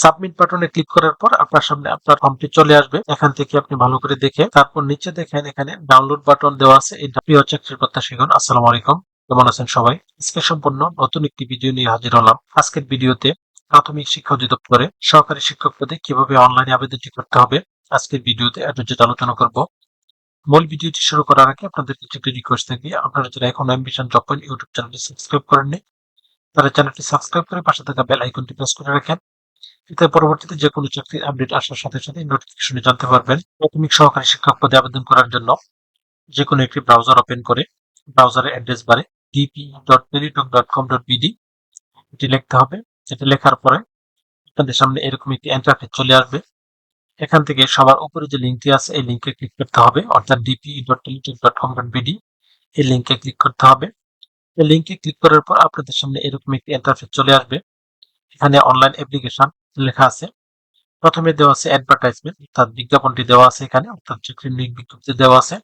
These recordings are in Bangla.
সাবমিট বাটনে ক্লিক করার পর আপনার সামনে আপনার ফর্মটি চলে আসবে। এখান থেকে আপনি ভালো করে দেখে তারপর নিচে দেখেন এখানে ডাউনলোড বাটন দেওয়া আছে। এই প্রিয় চাকরির প্রত্যাশীগণ, আসসালামু আলাইকুম। কেমন আছেন সবাই? আজকে সম্পূর্ণ নতুন একটি ভিডিও নিয়ে হাজির হলাম। আজকের ভিডিওতে প্রাথমিক শিক্ষা অধিদপ্তরে সহকারী শিক্ষক পদে কীভাবে অনলাইনে আবেদনটি করতে হবে, আজকের ভিডিওতে যেটা আলোচনা করব। মূল ভিডিওটি শুরু করার আগে আপনাদের কিছু একটি রিকোয়েস্ট থাকবে, আপনারা যারা এখন অ্যাম্বিশন জব পয়েন্ট ইউটিউব চ্যানেলটি সাবস্ক্রাইব করেননি, তারা চ্যানেলটি সাবস্ক্রাইব করে পাশে থাকা বেল আইকনটি প্রেস করে রাখেন। এতে পরবর্তীতে যে কোনো চাকরির আপডেট আসার সাথে সাথে নোটিফিকেশনে জানতে পারবেন। প্রাথমিক সহকারী শিক্ষক পদে আবেদন করার জন্য যে কোনো একটি ব্রাউজার ওপেন করে ব্রাউজারের অ্যাড্রেস বারে dpe.teletalk.com.bd এটি লিখতে হবে। এটি লেখার পরে আপনাদের সামনে এরকম একটি ইন্টারফেস চলে আসবে। এখান থেকে সবার উপরে যে লিঙ্কটি আছে, এই লিঙ্কে ক্লিক করতে হবে। অর্থাৎ dpe.teletalk.com.bd এই লিঙ্কে ক্লিক করতে হবে। এই লিঙ্কে ক্লিক করার পর আপনাদের সামনে এরকম একটি ইন্টারফেস চলে আসবে। এখানে অনলাইন অ্যাপ্লিকেশন লেখা আছে। প্রথমে দেওয়া আছে অ্যাডভার্টাইজমেন্ট অর্থাৎ বিজ্ঞাপনটি দেওয়া আছে এখানে, অর্থাৎ চাকরির নিয়োগ বিজ্ঞপ্তি দেওয়া আছে।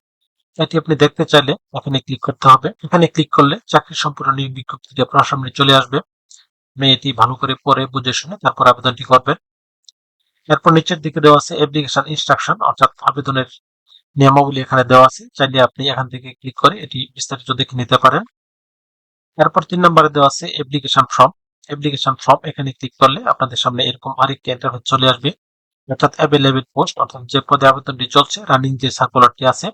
এটি আপনি দেখতে চাইলে এখানে ক্লিক করতে হবে। এখানে ক্লিক করলে চাকরির সম্পূর্ণ নিয়োগ বিজ্ঞপ্তিটি আপনার সামনে চলে আসবে। আপনি এটি ভালো করে পড়ে, বুঝে শুনে তারপর আবেদনটি করবেন এরপর নিচের দিকে দেওয়া আছে অ্যাপ্লিকেশন ইনস্ট্রাকশন অর্থাৎ আবেদনের নিয়মাবলী এখানে দেওয়া আছে। চাইলে আপনি এখান থেকে ক্লিক করে এটি বিস্তারিত দেখে নিতে পারেন। এরপর তিন নম্বরে দেওয়া আছে অ্যাপ্লিকেশন ফর্ম অ্যাপ্লিকেশন ফর্ম এখানে ক্লিক করলে আপনাদের সামনে এরকম আরেকটি ইন্টারফেস চলে আসবে। অর্থাৎ অ্যাভেলেবেল পোস্ট অর্থাৎ যে পদে আবেদনটি চলছে রানিং যে সার্কুলারটি আছে,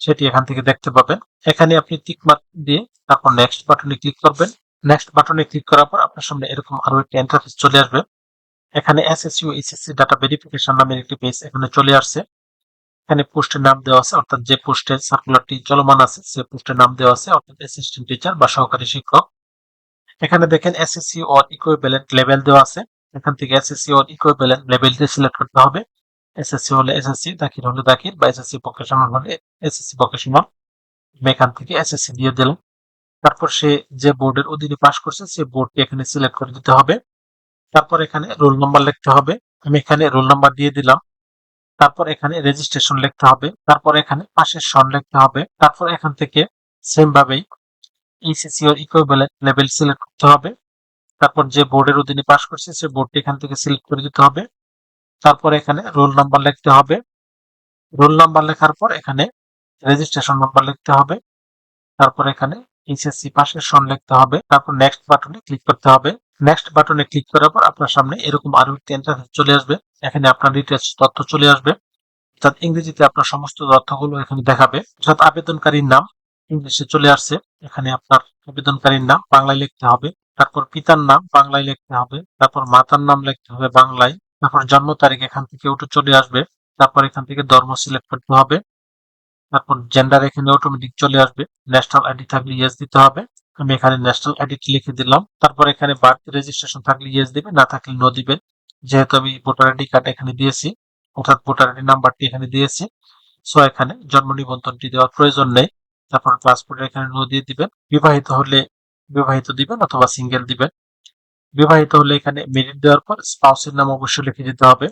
সেটি এখান থেকে দেখতে পাবেন। এখানে আপনি টিক মার্ক দিয়ে তারপর নেক্সট বাটনে ক্লিক করবেন। নেক্সট বাটনে ক্লিক করার পর আপনার সামনে এরকম আরও একটি ইন্টারফেস চলে আসবে। এখানে এসএসসি ও এসএসসি ডাটা ভেরিফিকেশন নামের একটি পেজ এখানে চলে আসছে। এখানে পোস্টের নাম দেওয়া আছে, অর্থাৎ যে পোস্টে সার্কুলারটি চলমান আছে, সে পোস্টের নাম দেওয়া আছে, অর্থাৎ অ্যাসিস্ট্যান্ট টিচার বা সহকারী শিক্ষক। এখানে দেখেন এসএসসি অর ইকুইভ্যালেন্ট লেভেল দেওয়া আছে। এখান থেকে এসএসসি অর ইকুইভ্যালেন্ট লেভেলটি সিলেক্ট করতে হবে। এসএসসি হলে এসএসসি দাখিল হলে দাখিল, বা এসএসসি ভোকেশনাল হলে এসএসসি ভোকেশনাল এখান থেকে এসএসসি দিয়ে দিলাম। তারপর সে যে বোর্ডের অধীনে পাশ করছে, সে বোর্ডটি এখানে সিলেক্ট করে দিতে হবে। তারপর এখানে রোল নাম্বার লিখতে হবে। আমি এখানে রোল নাম্বার দিয়ে দিলাম। তারপর এখানে রেজিস্ট্রেশন লিখতে হবে। তারপর এখানে পাশের সন লিখতে হবে। তারপর এখান থেকে সেম ভাবেই SSC or equivalent level select করতে হবে। তারপর যে বোর্ডের অধীনে পাশ করছে, সে বোর্ডটি এখান থেকে সিলেক্ট করে দিতে হবে। তারপর এখানে রোল নাম্বার লিখতে হবে। রোল নাম্বার লেখার পর এখানে রেজিস্ট্রেশন নাম্বার লিখতে হবে। তারপর এখানে এইচএসসি পাশের সন লিখতে হবে। তারপর নেক্সট বাটনে ক্লিক করতে হবে। নেক্সট বাটনে ক্লিক করার পর আপনার সামনে এরকম আরও একটি ইন্টারফেস চলে আসবে। এখানে আপনার ডিটেলস তথ্য চলে আসবে। অর্থাৎ ইংরেজিতে আপনার সমস্ত তথ্যগুলো এখানে দেখাবে। অর্থাৎ আবেদনকারীর নাম ইংলিশে চলে আসছে। এখানে আপনার আবেদনকারীর নাম বাংলায় লিখতে হবে, তারপর পিতার নাম বাংলায় লিখতে হবে, তারপর মাতার নাম লিখতে হবে বাংলায়, তারপর জন্ম তারিখ এখান থেকে উঠে চলে আসবে, তারপর এখান থেকে ধর্ম সিলেক্ট করতে হবে, তারপর জেন্ডার এখানে অটোমেটিক চলে আসবে ন্যাশনাল আইডি থাকলে ইয়েস দিতে হবে, আমি এখানে ন্যাশনাল আইডিটি লিখে দিলাম, তারপর এখানে বার্থ রেজিস্ট্রেশন থাকলে ইয়েস দিবে না থাকলে নো দিবেন, যেহেতু আমি ভোটার আইডি কার্ড এখানে দিয়েছি, অর্থাৎ ভোটার আইডি নাম্বারটি এখানে দিয়েছি সো এখানে জন্ম নিবন্ধনটি দেওয়ার প্রয়োজন নেই। তারপর পাসপোর্টের এখানে নো দিয়ে দিবেন। বিবাহিত হলে বিবাহিত দিবেন অথবা সিঙ্গেল দিবেন। বিবাহিত হলে এখানে মেরিট দেওয়ার পর স্পাউসের নাম অবশ্যই লিখে দিতে হবে।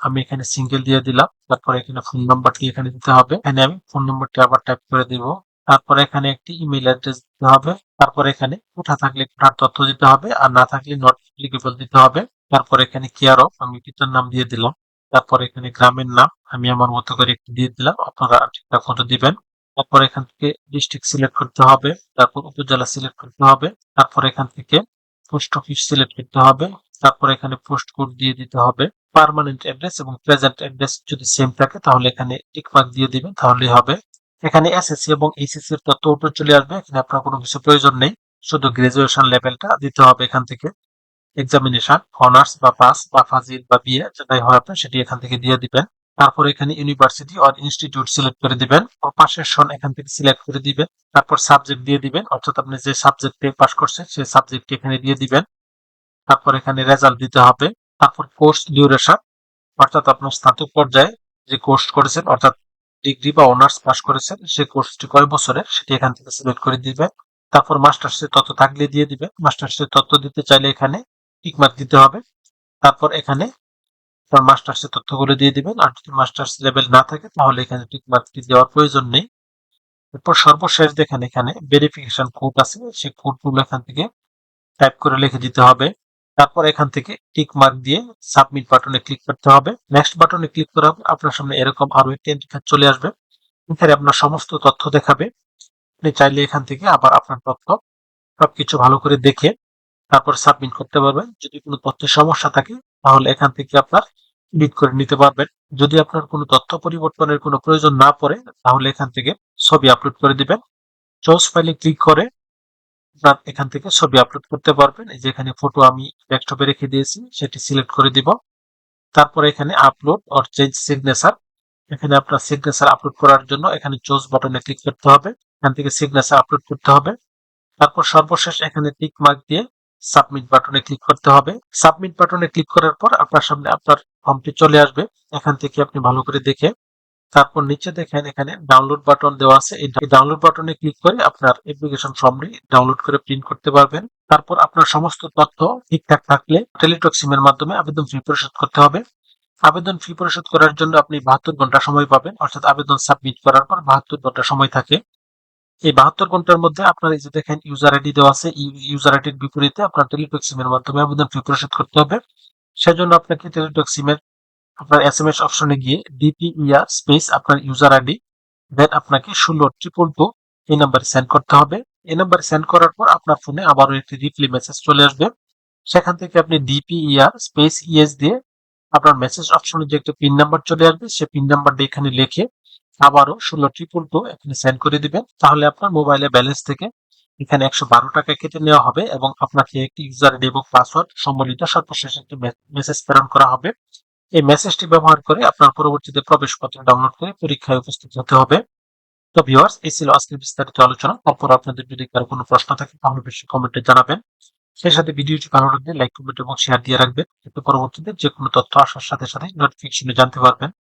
আমি এখানে সিঙ্গেল দিয়ে দিলাম। তারপর এখানে ফোন নাম্বারটি এখানে দিতে হবে। এখানে আমি ফোন নাম্বারটি আবার টাইপ করে দিব। তারপর এখানে একটি ইমেল অ্যাড্রেস দিতে হবে। তারপর এখানে কোঠা থাকলে কোঠার তথ্য দিতে হবে আর না থাকলে নট অ্যাপ্লিকেবল দিতে হবে। তারপর এখানে কেয়ার অফ আমি পিতার নাম দিয়ে দিলাম। তারপর এখানে গ্রামের নাম আমি আমার মতো করে একটি দিয়ে দিলাম। আপনারা ঠিকঠাক মতো দিবেন। তারপর এখান থেকে ডিস্ট্রিক্ট সিলেক্ট করতে হবে, তারপর উপজেলা সিলেক্ট করতে হবে, তারপর এখান থেকে পোস্ট অফিস সিলেক্ট করতে হবে, তারপর এখানে পোস্ট কোড দিয়ে দিতে হবে পার্মানেন্ট অ্যাড্রেস এবং প্রেজেন্ট অ্যাড্রেস যদি সেম থাকে তাহলে এখানে টিকমার্ক দিয়ে দিবেন, তাহলেই হবে। এখানে এসএসসি এবং এইচএসসি এর তথ্য চলে আসবে, এখানে আপনার কোনো কিছু প্রয়োজন নেই, শুধু গ্রাজুয়েশন লেভেলটা দিতে হবে এখান থেকে। এক্সামিনেশন অনার্স বা পাস বা ফাজিল বা বিএ যেটাই হয় আপনার সেটি এখান থেকে দিয়ে দিবেন। তারপর এখানে ইউনিভার্সিটি অর ইনস্টিটিউট সিলেক্ট করে দিবেন পাশের সন এখান থেকে সিলেক্ট করে দিবেন, তারপর সাবজেক্ট দিয়ে দিবেন, অর্থাৎ আপনি যে সাবজেক্টে পাস করছেন, সেই সাবজেক্টটি এখানে দিয়ে দিবেন, তারপর এখানে রেজাল্ট দিতে হবে, তারপর কোর্স ডিউরেশন অর্থাৎ আপনার স্নাতক পর্যায়ে যে কোর্স করেছেন, অর্থাৎ ডিগ্রি বা অনার্স পাস করেছেন সেই কোর্সটি কয় বছরের, সেটি এখান থেকে সিলেক্ট করে দিবেন, তারপর মাস্টার্সের তথ্য থাকলে দিয়ে দিবে মাস্টার্সের তথ্য দিতে চাইলে এখানে টিকমার্ক দিতে হবে, তারপর এখানে আপনার মাস্টার্সের তথ্যগুলো দিয়ে দিবেন। আর যদি মাস্টার্স লেভেল না থাকে, তাহলে এখানে টিক টিকমার্কটি দেওয়ার প্রয়োজন নেই। এরপর সর্বশেষ দেখেন এখানে ভেরিফিকেশন কোড আছে। সেই কোডগুলো এখান থেকে টাইপ করে লিখে দিতে হবে। তারপর এখান থেকে টিক মার্ক দিয়ে সাবমিট বাটনে ক্লিক করতে হবে। নেক্সট বাটনে ক্লিক করা আপনার সামনে এরকম আরও একটি ইন্টারফেস চলে আসবে। এখানে আপনার সমস্ত তথ্য দেখাবে। আপনি চাইলে এখান থেকে আবার আপনার তথ্য সবকিছু ভালো করে দেখে তারপর সাবমিট করতে পারবেন। যদি কোনো তথ্যের সমস্যা থাকে তাহলে এখান থেকে আপনার এডিট করে নিতে পারবেন। যদি আপনার কোনো তথ্য পরিবর্তনের কোনো প্রয়োজন না পড়ে, তাহলে এখান থেকে ছবি আপলোড করে দিবেন। চোজ ফাইলে ক্লিক করে আপনার এখান থেকে ছবি আপলোড করতে পারবেন। এই যে এখানে ফটো আমি ডেস্কটপে রেখে দিয়েছি, সেটি সিলেক্ট করে দিব। তারপরে এখানে আপলোড অর চেঞ্জ সিগনেচার এখানে আপনার সিগনেচার আপলোড করার জন্য এখানে চোজ বাটনে ক্লিক করতে হবে। এখান থেকে সিগনেচার আপলোড করতে হবে। তারপর সর্বশেষ এখানে টিক মার্ক দিয়ে সাবমিট বাটনে ক্লিক করতে হবে। সাবমিট বাটনে ক্লিক করার পর আপনার সামনে আপনার ফর্মটি চলে আসবে। এখান থেকে আপনি ভালো করে দেখে তারপর নিচে দেখেন এখানে ডাউনলোড বাটন দেওয়া আছে। এই ডাউনলোড বাটনে ক্লিক করে আপনার অ্যাপ্লিকেশন ফর্মটি ডাউনলোড করে প্রিন্ট করতে পারবেন। তারপর আপনার সমস্ত তথ্য ঠিকঠাক থাকলে টেলিটক সিমের মাধ্যমে আবেদন ফি পরিশোধ করতে হবে। আবেদন ফি পরিশোধ করার জন্য আপনি বাহাত্তর ঘণ্টা সময় পাবেন। অর্থাৎ আবেদন সাবমিট করার পর বাহাত্তর ঘণ্টা সময় থাকে। এই বাহাত্তর ঘণ্টার মধ্যে আপনার এই যে দেখেন ইউজার আইডি দেওয়া আছে ইউজার আইডির বিপরীতে আপনার টেলিটক সিমের মাধ্যমে আবেদন ফি পরিশোধ করতে হবে। সেজন্য আপনাকে টেলিটক সিমের আপনার এস এম এস অপশনে গিয়ে ডিপিইআর স্পেস আপনার ইউজার আইডি দেন আপনাকে ষোলো ট্রিপল টু এই নাম্বারে সেন্ড করতে হবে। এই নাম্বারে সেন্ড করার পর আপনার ফোনে আবারও একটি রিপ্লি মেসেজ চলে আসবে। সেখান থেকে আপনি ডিপিইআর স্পেস ইএস দিয়ে আপনার মেসেজ অপশনে যে একটা পিন নাম্বার চলে আসবে সেই পিন নাম্বারটা এখানে লিখে আবারও ষোলো ট্রিপল টু এখানে সেন্ড করে দিবেন। তাহলে আপনার মোবাইলে ব্যালেন্স থেকে এখানে একশো বারো টাকা কেটে নেওয়া হবে এবং আপনাকে একটি ইউজার আইডি এবং পাসওয়ার্ড সম্বলিত সর্বশেষ একটি মেসেজ প্রেরণ করা হবে। এই মেসেজটি ব্যবহার করে আপনার পরবর্তীতে প্রবেশপত্র ডাউনলোড করে পরীক্ষায় উপস্থিত হতে হবে। তো ভিউয়ার্স এই ছিল আজকের বিস্তারিত আলোচনা। তারপর আপনাদের যদি কারও কোনো প্রশ্ন থাকে, তাহলে বেশি কমেন্টে জানাবেন। সেই সাথে ভিডিওটি ভালো লাগলে লাইক কমেন্ট এবং শেয়ার দিয়ে রাখবেন। এতে পরবর্তীতে যে কোনো তথ্য আসার সাথে সাথে নোটিফিকেশনে জানতে পারবেন।